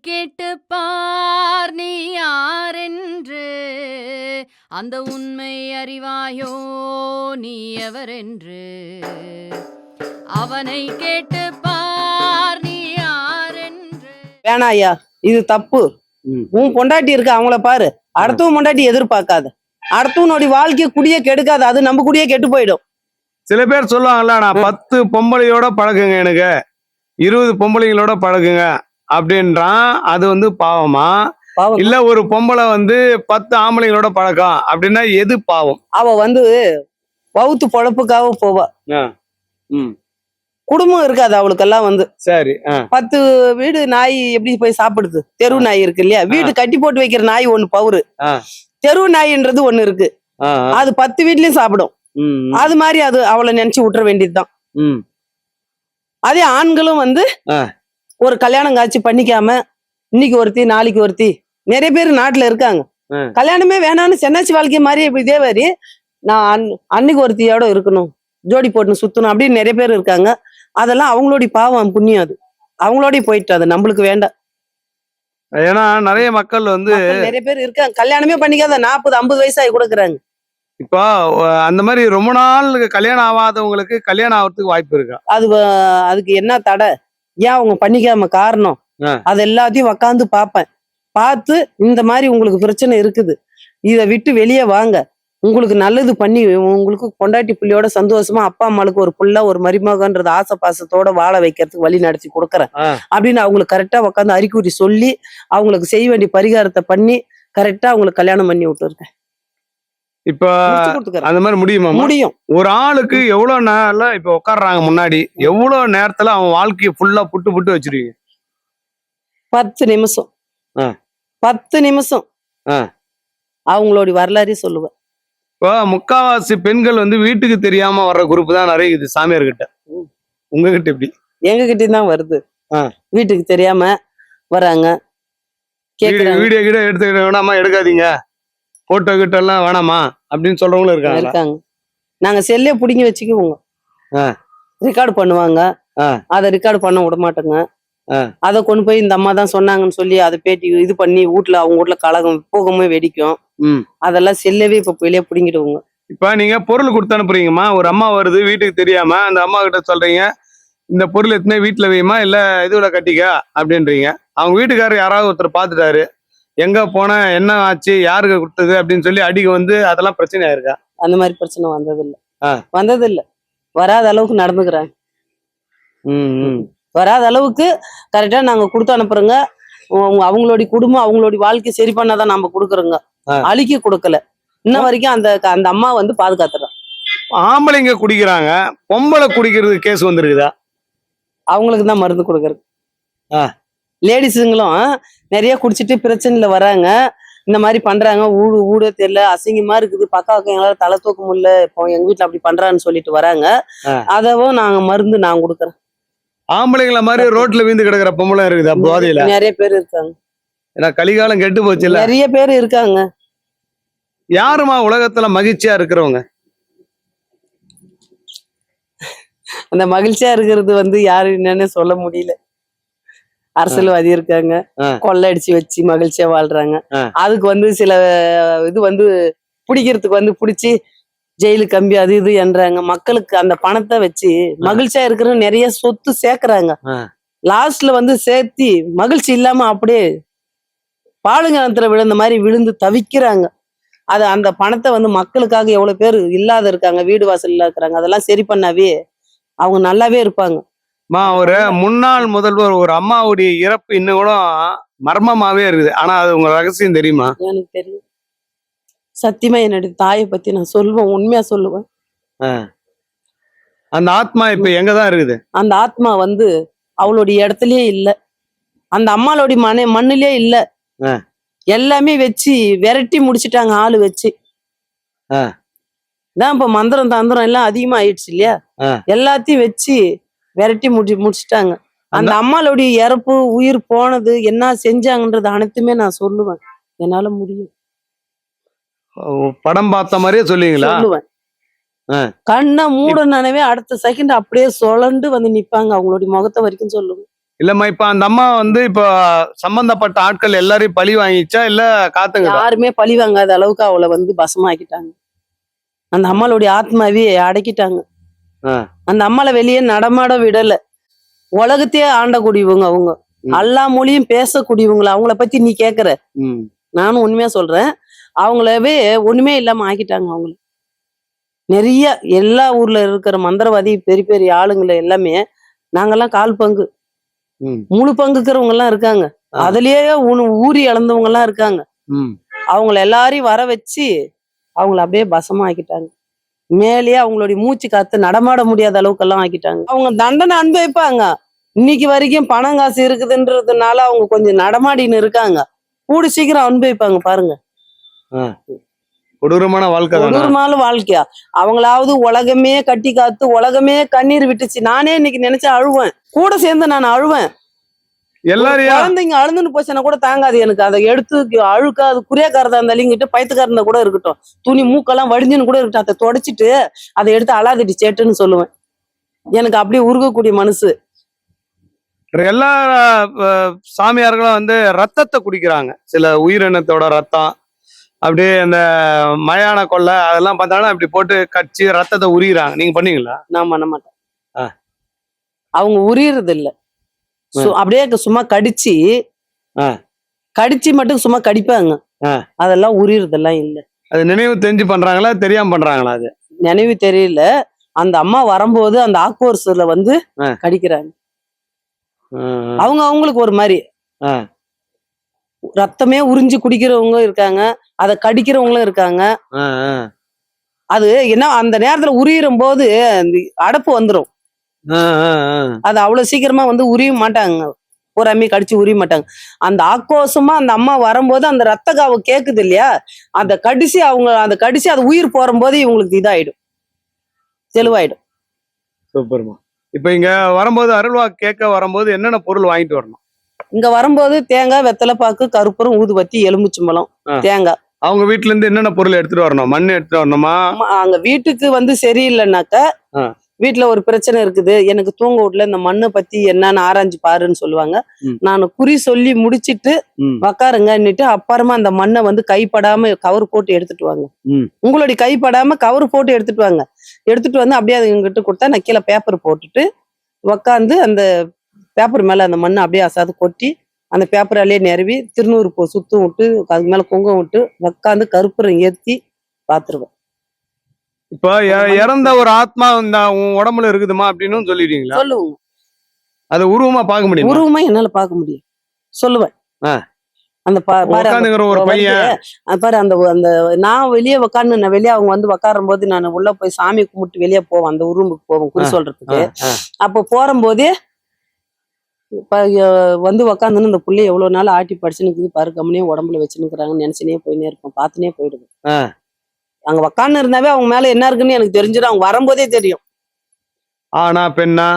கேட்டு பார் நீ யாரென்று? அந்த உண்மை அறிவாயோ நீ எவரென்று? அவனை கேட்டு பார் நீ யாரென்று? வேணாம் ஐயா இது தப்பு. உன் பொண்டாட்டி இருக்கு அவங்கள பாரு. அடுத்தவன் பொண்டாட்டி எதிர்பார்க்காத. அடுத்தவனுடைய வாழ்க்கைய குடியே கெடுக்காது அது நம்ம குடியே கெட்டு போயிடும். சில பேர் சொல்லுவாங்கல்ல நான். பத்து பொம்பளையோட பழகுங்க எனக்கு. இருபது பொம்பளைங்களோட பழகுங்க. அப்படின்றான். அது வந்து பாவமா? இல்ல ஒரு பொம்பளை வந்து பத்து ஆம்பளைங்களோட பழக்கம். அப்படின்னா எது பாவம்? அவ வந்து வவுத்து பொழப்புக்காக போவா. குடும்பம் இருக்காது அவளுக்கெல்லாம் வந்து. சரி பத்து வீடு நாய் எப்படி போய் சாப்பிடுது? தெரு நாய் இருக்கு இல்லையா? வீடு கட்டி போட்டு வைக்கிற நாய் ஒண்ணு பவுரு. தெரு நாயின்றது ஒண்ணு இருக்கு. அது பத்து வீட்லயும் சாப்பிடும். அது மாதிரி அது அவளை நினைச்சு விட்டுற வேண்டியதுதான். அதே ஆண்களும் வந்து. ஒரு கல்யாணம் காட்சி பண்ணிக்காம இன்னைக்கு ஒருத்தி நாளைக்கு ஒருத்தி நிறைய பேர் நாட்டுல இருக்காங்க. கல்யாணமே வேணாம்னு சென்னாச்சி வாழ்க்கை மாதிரி இதே மாதிரி நான் அன்- அன்னைக்கு ஒருத்தியோட இருக்கணும் ஜோடி போட்டுன்னு சுத்தணும் அப்படின்னு நிறைய பேர் இருக்காங்க. அதெல்லாம் அவங்களுடைய பாவம் புண்ணியம் அது. அவங்களோடய போயிட்டு அது நம்மளுக்கு வேண்டாம். ஏன்னா நிறைய மக்கள் வந்து நிறைய பேர் இருக்காங்க. கல்யாணமே பண்ணிக்காத நாற்பது ஐம்பது வயசாகி கொடுக்குறாங்க. இப்போ அந்த மாதிரி ரொம்ப நாள் கல்யாணம் ஆகாதவங்களுக்கு கல்யாணம் ஆகிறதுக்கு வாய்ப்பு இருக்கா? அது அதுக்கு என்ன தடை? ஏன் அவங்க பண்ணிக்காம காரணம். அது எல்லாத்தையும் உக்காந்து பார்ப்பேன் பார்த்து இந்த மாதிரி உங்களுக்கு பிரச்சனை இருக்குது. இதை விட்டு வெளியே வாங்க. உங்களுக்கு நல்லது பண்ணி உங்களுக்கு பொண்டாட்டி புள்ளியோட சந்தோஷமா அப்பா அம்மாளுக்கு ஒரு புள்ள ஒரு மருமகன்றது ஆசை பாசத்தோட வாழ வைக்கிறதுக்கு வழி நடத்தி கொடுக்குறேன். அப்படின்னு அவங்களுக்கு கரெக்டா உட்காந்து அறிகுறி சொல்லி அவங்களுக்கு செய்ய வேண்டிய பரிகாரத்தை பண்ணி கரெக்டா அவங்களுக்கு கல்யாணம் பண்ணி விட்டுருக்கேன். இப்போ அந்த மாதிரி முடியுமா முடியும். ஒரு ஆளுக்கு எவ்வளவு நேரம் இப்ப உட்கார்றாங்க முன்னாடி? எவ்வளவு நேரத்துல அவன் வாழ்க்கையை ஃபுல்லா புட்டு புட்டு வச்சிருவீங்க பத்து நிமிஷம். ஆ. பத்து நிமிஷம். ஆ. அவங்களுடைய வரலாறே சொல்லுவேன். இப்போ முக்காவாசி பெண்கள் வந்து வீட்டுக்கு தெரியாம வர்ற குரூப் தான் நிறைய இருக்குது சாமியார் கிட்ட ம். உங்ககிட்ட எப்படி? எங்க கிட்டயும் தான் வருது. வீட்டுக்கு தெரியாம வராங்க. வீடியோ கீட எடுத்துக்கிட்ட வேணாமா? எடுக்காதீங்க. போட்டோ கிட்ட எல்லாம் வேணாமா? அப்படின்னு சொல்றவங்களும் இருக்காங்க இருக்காங்க. நாங்க செல்லே புடிங்கி வச்சுக்குவோங்க. ஆ. ரெக்கார்டு பண்ணுவாங்க. ஆ. அதை ரெக்கார்டு பண்ண விட மாட்டோங்க. ஆ. அதை கொண்டு போய் இந்த அம்மா தான் சொன்னாங்கன்னு சொல்லி அதை பேட்டி இது பண்ணி வீட்ல அவங்க வீட்ல கலகம் போகமே வெடிக்கும். ம். அதெல்லாம் செல்லவே இப்ப வெளியே புடிங்கிடுவோங்க. இப்ப நீங்க பொருள் கொடுத்து அனுப்புறீங்கம்மா. ஒரு அம்மா வருது வீட்டுக்கு தெரியாம அந்த அம்மா கிட்ட சொல்றீங்க இந்த பொருள் எத்தனை வீட்டுல வையுமா? இல்ல இதுல கட்டிக்க? அப்படின்றீங்க. அவங்க வீட்டுக்காரர் யாராவது ஒருத்தர் பாத்துட்டாரு எங்க போன என்ன ஆச்சு யாருக்கு கொடுத்தது அப்படின்னு சொல்லி அடிக்க வந்து அதெல்லாம் பிரச்சனை ஆயிருக்கா? அந்த மாதிரி பிரச்சனை வந்ததில்லை. ஆ. வந்ததில்லை. வராத அளவுக்கு ம். வராத அளவுக்கு கரெக்டா நாங்க கொடுத்து அனுப்புறோங்க. அவங்க- அவங்களுடைய குடும்பம் அவங்களுடைய வாழ்க்கை சரி பண்ணாதான் நம்ம கொடுக்குறோங்க. அழிக்க கொடுக்கல. இன்ன வரைக்கும் அந்த அந்த அம்மா வந்து பாதுகாத்துறோம் ஆம்பளைங்க குடிக்கிறாங்க பொம்பளை குடிக்கிறது கேஸ் வந்திருக்குதா? அவங்களுக்கு தான் மருந்து கொடுக்கறது. ஆ. லேடிஸுங்களும் நிறைய குடிச்சிட்டு பிரச்சனையில வராங்க. இந்த மாதிரி பண்றாங்க. ஊடு ஊட தெரியல அசிங்கமா இருக்குது. பக்கா பக்கம் எங்களால தலை தூக்க முடியல. இப்போ எங்க வீட்டுல அப்படி பண்றான்னு சொல்லிட்டு வராங்க. அதவும் நாங்க மருந்து நான் கொடுக்குறேன். ஆம்பளைங்கள மாதிரி ரோட்ல வீந்து கிடக்குற பொம்பளை இருக்குதா போதையில. நிறைய பேர் இருக்காங்க. ஏன்னா கலிகாலம் கெட்டு போச்சு இல்ல நிறைய பேர் இருக்காங்க. யாருமா உலகத்துல மகிழ்ச்சியா இருக்கிறவங்க? அந்த மகிழ்ச்சியா இருக்கிறது வந்து யாரு என்னன்னு சொல்ல முடியல. அரசியல்வாதி இருக்காங்க ஆ. கொள்ளை அடிச்சு வச்சு மகிழ்ச்சியா வாழ்றாங்க. அதுக்கு வந்து சில இது வந்து பிடிக்கிறதுக்கு வந்து பிடிச்சி ஜெயிலு கம்பி அது இது என்றாங்க. மக்களுக்கு அந்த பணத்தை வச்சு மகிழ்ச்சியா இருக்கிற நிறைய சொத்து சேர்க்கறாங்க. லாஸ்ட்ல வந்து சேர்த்தி மகிழ்ச்சி இல்லாம அப்படியே பாலுங்கணத்துல விழுந்த மாதிரி விழுந்து தவிக்கிறாங்க. அது அந்த பணத்தை வந்து மக்களுக்காக எவ்வளவு பேர் இல்லாத இருக்காங்க வீடு வாசல் இருக்கிறாங்க அதெல்லாம் சரி பண்ணாவே அவங்க நல்லாவே இருப்பாங்க. மா ஒரு முன்னாள் முதல்வர் ஒரு அம்மாவுடைய இறப்பு இன்னும் கூட மர்மமாவே இருக்குது. ஆனா அது உங்க ரகசியம் தெரியுமா? எனக்கு தெரியும். சத்தியமா என்னுடைய தாயை பத்தி நான் சொல்லுவேன் உண்மையா சொல்லுவேன். அந்த ஆத்மா இப்ப எங்கதான் இருக்குது? அந்த ஆத்மா வந்து அவளுடைய இடத்துலயே இல்ல. அந்த அம்மாளுடைய மன மண்ணிலே இல்ல. எல்லாமே வச்சு விரட்டி முடிச்சிட்டாங்க ஆளு வச்சு. ஆ. தான் இப்ப மந்திரம் தந்திரம் எல்லாம் அதிகமா ஆயிடுச்சு இல்லையா. எல்லாத்தையும் வச்சு விரட்டி முடி முடிச்சிட்டாங்க. அந்த அம்மாளுடைய இறப்பு உயிர் போனது என்ன செஞ்சாங்கன்றது அனைத்துமே நான் சொல்லுவேன். என்னால முடியும். படம் பார்த்த மாதிரியே சொல்லுவீங்களா? சொல்லுவேன். கண்ணை மூடனவே அடுத்த செகண்ட் அப்படியே சுழண்டு வந்து நிப்பாங்க. அவங்களுடைய முகத்தை வரைக்கும் சொல்லுவேன். இல்லம்மா இப்ப அந்த அம்மா வந்து இப்ப சம்பந்தப்பட்ட ஆட்கள் எல்லாரையும் பழி வாங்கிச்சா இல்ல காத்துங்க யாருமே பழி வாங்காத அளவுக்கு அவளை வந்து பசமாக்கிட்டாங்க. அந்த அம்மாளுடைய ஆத்மாவே அடக்கிட்டாங்க. அந்த அம்மாளை வெளியே நடமாட விடல. உலகத்தையே ஆண்டக்கூடியவங்க அவங்க. எல்லா மொழியும் பேசக்கூடியவங்கள? அவங்கள பத்தி நீ கேக்குற. நானும் உண்மையா சொல்றேன். அவங்களவே ஒண்ணுமே இல்லாம ஆக்கிட்டாங்க அவங்கள. நிறைய எல்லா ஊர்ல இருக்கிற மந்திரவாதி பெரிய பெரிய ஆளுங்களை எல்லாமே நாங்கெல்லாம் கால் பங்கு. முழு பங்குக்கிறவங்க எல்லாம் இருக்காங்க. அதுலயே ஊறி இழந்தவங்க எல்லாம் இருக்காங்க அவங்கள எல்லாரையும் வர வச்சு அவங்கள அப்படியே பசமா ஆக்கிட்டாங்க. மேலேயே அவங்களுடைய மூச்சு காத்து நடமாட முடியாத அளவுக்கு எல்லாம் ஆக்கிட்டாங்க. அவங்க தண்டனை அனுபவிப்பாங்க. இன்னைக்கு வரைக்கும் பணம் காசு இருக்குதுன்றதுனால அவங்க கொஞ்சம் நடமாடின்னு இருக்காங்க. கூடி சீக்கிரம் அனுபவிப்பாங்க பாருங்க. கொடூரமான வாழ்க்கை கொடூரமான வாழ்க்கையா? அவங்களாவது உலகமே கட்டி காத்து உலகமே கண்ணீர் விட்டுச்சு. நானே இன்னைக்கு நினைச்சு அழுவேன். கூட சேர்ந்து நான் அழுவேன். எல்லாரையும் குழந்தைங்க அழுதுன்னு போச்சுன்னா கூட தாங்காது எனக்கு. அதை எடுத்து அழுக்கா அது குறியாக்காரதா இருந்தாலும் இங்கிட்ட பயத்துக்காரந்தா கூட இருக்கட்டும். துணி மூக்கெல்லாம் வடிஞ்சுன்னு கூட இருக்கட்டும். அதை தொடச்சிட்டு அதை எடுத்து அழாதடி சேட்டுன்னு சொல்லுவேன். எனக்கு அப்படியே உருகக்கூடிய மனசு. எல்லா சாமியார்களும் வந்து ரத்தத்தை குடிக்கிறாங்க. சில உயிரினத்தோட ரத்தம் அப்படியே அந்த மயான கொள்ளை அதெல்லாம் பார்த்தாலும் அப்படி போட்டு கடிச்சு ரத்தத்தை உரிகிறாங்க நீங்க பண்ணீங்களா? நான் பண்ண மாட்டேன். அவங்க உரியறது இல்ல அப்படியே சும்மா கடிச்சு. கடிச்சு மட்டும் சும்மா கடிப்பாங்க. அதெல்லாம் உரியறதெல்லாம் இல்ல அது நினைவு தெரிஞ்சு பண்றாங்களா தெரியாம பண்றாங்களா அது நினைவு தெரியல அந்த அம்மா வரும்போது அந்த ஆக்குவரசுல வந்து. கடிக்கிறாங்க அவங்க அவங்களுக்கு ஒரு மாதிரி. ரத்தமே உறிஞ்சு குடிக்கிறவங்க இருக்காங்க அதை கடிக்கிறவங்களும் இருக்காங்க. அது என்ன அந்த நேரத்துல உரியும் போது அடப்பு வந்துடும். அது அவ்வளவு சீக்கிரமா வந்து உரிய மாட்டாங்க. ஒரு அம்மி கடிச்சு உரிய மாட்டாங்க. அந்த ஆக்ரோஷமா அந்த அம்மா வரும்போது அந்த ரத்த காவு கேக்குது இல்லையா? அந்த கடிச்சு அவங்க அந்த கடிச்சு அது உயிர் போறும்போது இவங்களுக்கு இதாயிடும். தெளிவாயிடும். சூப்பர்மா. இப்ப இங்க வரும்போது அருள்வா கேட்க வரும்போது என்னென்ன பொருள் வாங்கிட்டு வரணும்? இங்க வரும்போது தேங்காய் வெத்தலை பாக்கு கருப்பூரம் ஊதுபத்தி எலுமிச்சம்பழம். தேங்காய். அவங்க வீட்ல இருந்து என்னென்ன பொருள் எடுத்துட்டு வரணும்? மண் எடுத்துட்டு வரணுமா? அங்க வீட்டுக்கு வந்து சரியில்லைனாக்கா. வீட்டுல ஒரு பிரச்சனை இருக்குது. எனக்கு தூங்க வீட்டுல இந்த மண்ணை பத்தி என்னன்னு ஆராய்ஞ்சு பாருன்னு சொல்லுவாங்க. நான் குறி சொல்லி முடிச்சிட்டு உக்காருங்கன்னுட்டு அப்புறமா அந்த மண்ணை வந்து கைப்படாம கவர் போட்டு எடுத்துட்டு வாங்க. உங்களுடைய கைப்படாம கவர் போட்டு எடுத்துட்டு வாங்க. எடுத்துட்டு வந்து அப்படியே அது எங்கிட்ட கொடுத்தா நான் கீழே பேப்பர் போட்டுட்டு உக்காந்து அந்த பேப்பர் மேல அந்த மண்ணை அப்படியே அசாது கொட்டி அந்த பேப்பராலேயே நிரவி திருநூறு பூ சுத்தம் விட்டு அதுக்கு மேல குங்குமம் விட்டு உக்காந்து கருப்புரம் ஏத்தி பாத்துருவேன் இப்ப இறந்த ஒரு ஆத்மா இந்த உன் உடம்புல இருக்குதுமா அப்படின்னு சொல்லிடுவீங்களா சொல்லுவோங்க அது உருவமா பார்க்க முடியுமா? உருவமா என்னால பார்க்க முடியும். சொல்லுவேன். அந்த ஒரு பையன். பாரு அந்த அந்த நான் வெளியே உக்காந்து நான் வெளியே அவங்க வந்து உக்காரும் போது நான் உள்ள போய் சாமி கும்பிட்டு வெளியே போவேன் அந்த ரூமுக்கு போவேன் குறி சொல்றதுக்கு. அப்போ போறம்போதே வந்து உக்காந்துன்னு இந்த புள்ளை எவ்வளவு நாள் ஆட்டி படிச்சுன்னு பாரு கம்முனே உடம்புல வச்சுன்னுக்குறாங்கன்னு நினைச்சுனே போயினே இருப்பேன் பார்த்துனே போயிடுவேன். அங்க உக்காந்து இருந்தாவே அவங்க மேல என்ன இருக்குன்னு எனக்கு தெரிஞ்சிடும். அவங்க வரும்போதே தெரியும். ஆனா பெண்ணா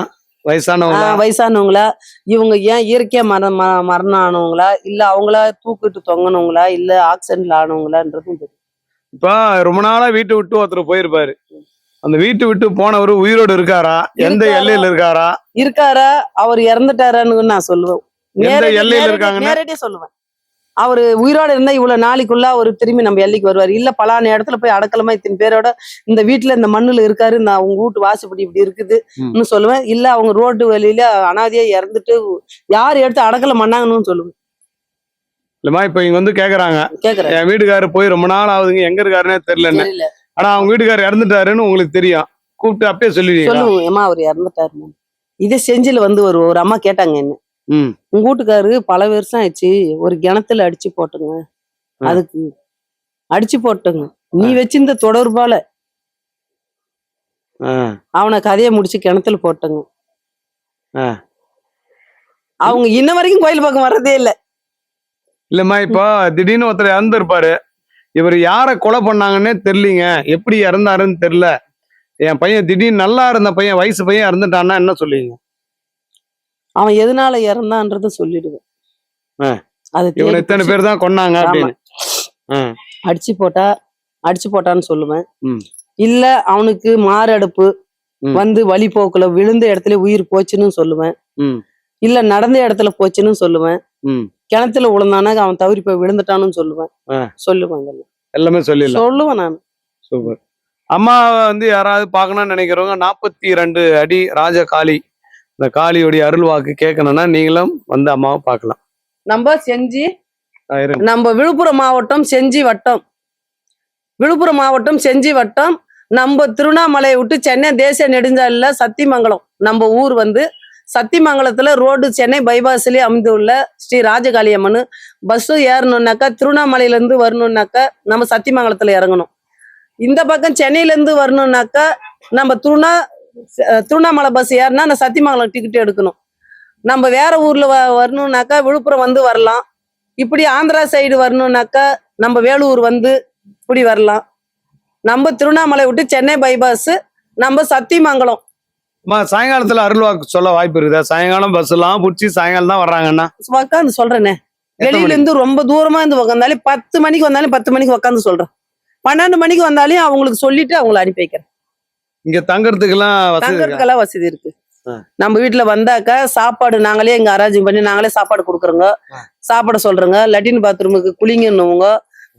வயசானவங்களா? வயசானவங்களா? இவங்க ஏன் இயற்கையா மர மரணம் ஆனவங்களா? இல்ல அவங்களா தூக்கிட்டு தொங்கினவங்களா? இல்ல ஆக்சிடென்ட்ல ஆனவங்களான்றதும் தெரியும். இப்ப ரொம்ப நாளா வீட்டை விட்டு ஒருத்தர் போயிருப்பாரு. அந்த வீட்டை விட்டு போனவர் உயிரோடு இருக்காரா? எந்த? எல்லையில இருக்காரா? இருக்காரா? அவர் இறந்துட்டாரான்னு நான் சொல்லுவேன். எல்லையில இருக்காங்கன்னா? நேரடியா சொல்லுவேன். அவரு உயிரோட இருந்தா இவ்வளவு நாளைக்குள்ள அவர் திரும்பி நம்ம எல்லைக்கு வருவார். இல்ல பலான இடத்துல போய் அடக்கலமா இத்தனை பேரோட இந்த வீட்டுல இந்த மண்ணுல இருக்காரு நான் உங்க வீட்டு வாசப்படி இப்படி இருக்குது ம். சொல்லுவேன். இல்ல அவங்க ரோட்டு வழியில அனாதையா இறந்துட்டு யார் எடுத்து அடக்கல பண்ணாங்கன்னு சொல்லுவேன். இல்லம்மா இப்ப இங்க வந்து கேக்குறாங்க. என் வீட்டுக்காரர் போய் ரொம்ப நாள் ஆகுதுங்க. எங்க இருக்காருன்னே தெரியலன்னு தெரியல. ஆனா அவங்க வீட்டுக்காரர் இறந்துட்டாருன்னு உங்களுக்கு தெரியும். கூப்பிட்டு அப்பயே சொல்லுவீங்களா சொல்லுவோம். ஏமா அவர் இறந்துட்டாரு இதே செஞ்சில வந்து ஒரு ஒரு அம்மா கேட்டாங்க என்ன. உங்க வீட்டுக்காரு பல வருஷம் ஆயிடுச்சு. ஒரு கிணத்துல அடிச்சு போட்டுங்க. அதுக்கு அடிச்சு போட்டுங்க. நீ வச்சிருந்த தொடர்பால அவனை கதையை முடிச்சு கிணத்துல போட்டுங்க. ஆ. அவங்க இன்ன வரைக்கும் கோயில் பக்கம் வர்றதே இல்ல. இல்லம்மா இப்போ திடீர்னு ஒருத்தர் இறந்துருப்பாரு. இவர் யாரை கொலை பண்ணாங்கன்னே தெரியலீங்க. எப்படி இறந்தாருன்னு தெரியல. என் பையன் திடீர்னு நல்லா இருந்த பையன் வயசு பையன் இறந்துட்டான்னா என்ன சொல்லுவீங்க? அவன் எதனால இறந்தான்றத சொல்லிடுவேன். அது பிடிச்சு பேர் தான் கொன்னாங்க அடிச்சு போட்டா அடிச்சு போட்டான்னு சொல்லுவேன். இல்ல அவனுக்கு மாரடைப்பு. வந்து வழி போக்குல விழுந்த இடத்துல உயிர் போச்சுன்னு சொல்லுவேன். இல்ல நடந்த இடத்துல போச்சுன்னு சொல்லுவேன் கிணத்துல விழுந்தானா அவன் தவறி போய் விழுந்துட்டான்னு சொல்லுவேன். சொல்லுவேன். எல்லாமே சொல்லிடலாம் சொல்லுவேன் நான் சூப்பர் அம்மாவை வந்து யாராவது பார்க்கணும்னு நினைக்கிறவங்க நாற்பத்தி ரெண்டு அடி ராஜ காளி இந்த காளியோடைய அருள்வாக்கு கேட்கணும்னா நீங்களும் வந்து அம்மாவை பார்க்கலாம். நம்ம செஞ்சு நம்ம விழுப்புரம் மாவட்டம் செஞ்சி வட்டம். விழுப்புரம் மாவட்டம் செஞ்சி வட்டம். நம்ம திருவண்ணாமலையை விட்டு சென்னை தேசிய நெடுஞ்சாலையில சத்தியமங்கலம். நம்ம ஊர் வந்து சத்தியமங்கலத்துல ரோடு சென்னை பைபாஸ்லயே அமைந்துள்ள ஸ்ரீ ராஜகாளியம்மன் பஸ் ஏறணும்னாக்கா திருவண்ணாமலையில இருந்து வரணும்னாக்கா நம்ம சத்தியமங்கலத்துல இறங்கணும். இந்த பக்கம் சென்னையில இருந்து வரணும்னாக்கா நம்ம திருவண்ணா திருவண்ணாமலை பஸ் ஏறினா நான் சத்தியமங்கலம் டிக்கெட் எடுக்கணும். நம்ம வேற ஊர்ல வ- வரணும்னாக்கா விழுப்புரம் வந்து வரலாம். இப்படி ஆந்திரா சைடு வரணும்னாக்கா நம்ம வேலூர் வந்து இப்படி வரலாம். நம்ம திருவண்ணாமலை விட்டு சென்னை பைபாஸ் நம்ம சத்தியமங்கலம். அம்மா சாயங்காலத்துல அருள்வாக்கு சொல்ல வாய்ப்பு இருக்குதா? சாயங்காலம் பஸ் எல்லாம் பிடிச்சி சாயங்காலம் தான் வர்றாங்கன்னா? உக்காந்து சொல்றேனே. வெளியில? இருந்து ரொம்ப தூரமா இருந்து உக்காந்தாலும் பத்து மணிக்கு வந்தாலும் பத்து மணிக்கு உக்காந்து சொல்றேன். பன்னெண்டு மணிக்கு வந்தாலும் அவங்களுக்கு சொல்லிட்டு அவங்கள அனுப்பி வைக்கிறேன். இங்க தங்கறதுக்கெல்லாம்? தங்கறதுக்கெல்லாம் வசதி இருக்கு. நம்ம வீட்டுல வந்தாக்கா சாப்பாடு நாங்களே இங்க அரேஞ்ச் பண்ணி நாங்களே சாப்பாடு கொடுக்குறோங்க. சாப்பாடு சொல்றோங்க. லெட்டின் பாத்ரூமுக்கு குளிங்கன்னுவங்க.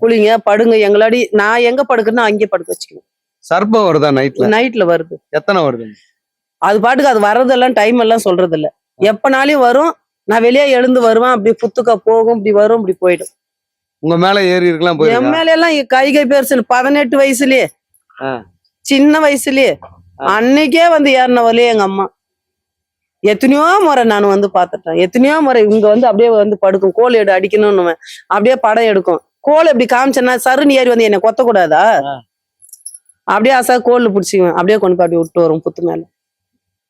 குளிங்க படுங்க. எங்களாடி நான் எங்க படுக்கிறேனோ அங்கே படுக்க வச்சுக்கணும் சர்ப்பம் வருதா நைட்ல நைட்ல வருது. எத்தனை வருது அது பாட்டுக்கு அது வர்றதெல்லாம் டைம் எல்லாம் சொல்றது இல்ல எப்பனாலும் வரும். நான் வெளியே எழுந்து வருவேன். அப்படி புத்துக்க போகும். இப்படி வரும். இப்படி போயிடும். உங்க மேல ஏறி இருக்கலாம் என் மேல எல்லாம் கை கை பெருசு பதினெட்டு வயசுலயே. சின்ன வயசுலயே. அன்னைக்கே வந்து ஏறினவளே எங்க அம்மா. எத்தனையோ முறை நான் வந்து பார்த்துட்டேன். எத்தனையோ முறை இங்க வந்து அப்படியே வந்து படுக்கும். கோல் எடு அடிக்கணும்னு அப்படியே படம் எடுக்கும். கோல் இப்படி காமிச்சேன்னா சருன்னு ஏறி வந்து என்னை கொத்தக்கூடாதா? ஆ. அப்படியே அசா கோல் பிடிச்சிக்குவேன். அப்படியே கொண்டு போய் அப்படியே விட்டு வரும் புத்து மேல.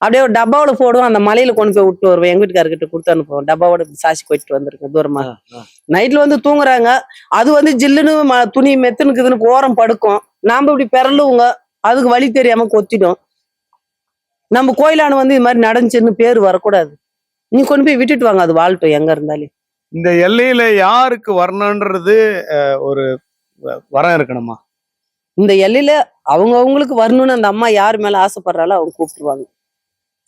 அப்படியே ஒரு டப்பாவோட போடுவோம் அந்த மலையில கொண்டு போய் விட்டு வருவேன். எங்க வீட்டுக்காரர்கிட்ட கொடுத்து அனுப்புவோம் டப்பாவோட இப்படி சாசி போயிட்டு வந்திருக்கேன் தூரமா. நைட்ல வந்து தூங்குறாங்க. அது வந்து ஜில்லுன்னு துணி மெத்துனுக்குதுன்னு ஓரம் படுக்கும். நாம இப்படி பிறலுவுங்க அதுக்கு வழி தெரியாம கொத்திடும் நம்ம கோயிலான வந்து இது மாதிரி நடந்துச்சுன்னு பேர் வரக்கூடாது. நீ கொண்டு போய் விட்டுட்டு வாங்க அது வாழ்ட்டும் எங்க இருந்தாலும். இந்த எல்லையில யாருக்கு வரணுன்றது ஒரு வரம் இருக்கணுமா? இந்த எல்லையில அவங்க அவங்களுக்கு வரணும்னு அந்த அம்மா யார் மேல ஆசைப்படுறாளோ அவங்க கூப்பிட்டுருவாங்க.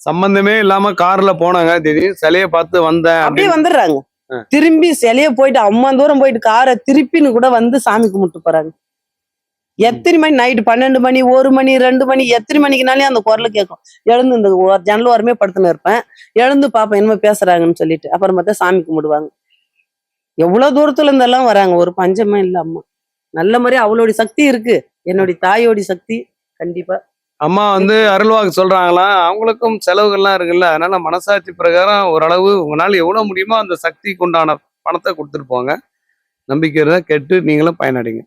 சம்பந்தமே இல்லாம கார்ல போனாங்க திடீர்னு சிலைய பார்த்து வந்தேன் அப்படியே. வந்துடுறாங்க. திரும்பி சிலைய போயிட்டு அம்மா தூரம் போயிட்டு காரை திருப்பின்னு கூட வந்து சாமி கும்பிட்டு போறாங்க. எத்தனை மணி? நைட்டு பன்னெண்டு மணி ஒரு மணி ரெண்டு மணி எத்தனை மணிக்குனாலே அந்த குரல் கேட்கும். எழுந்து இந்த ஜன்னல் ஓரமே படுத்துன்னு இருப்பேன். எழுந்து பாப்பேன் என்னமோ பேசுறாங்கன்னு சொல்லிட்டு அப்புறம் பார்த்தா சாமி கும்பிடுவாங்க. எவ்வளவு தூரத்துல இருந்தெல்லாம் வராங்க. ஒரு பஞ்சமே இல்ல அம்மா. நல்ல மாதிரி அவளோட சக்தி இருக்கு. என்னுடைய தாயோட சக்தி கண்டிப்பா. அம்மா வந்து அருள்வாக்கு சொல்றாங்களாம் அவங்களுக்கும் செலவுகள்லாம் இருக்குல்ல. அதனால மனசாட்சி பிரகாரம் ஓரளவு உங்களால எவ்வளவு முடியுமோ அந்த சக்திக்கு உண்டான பணத்தை கொடுத்துட்டு போங்க. நம்பிக்கை இருந்தா கேட்டு நீங்களும் பயனடைங்க.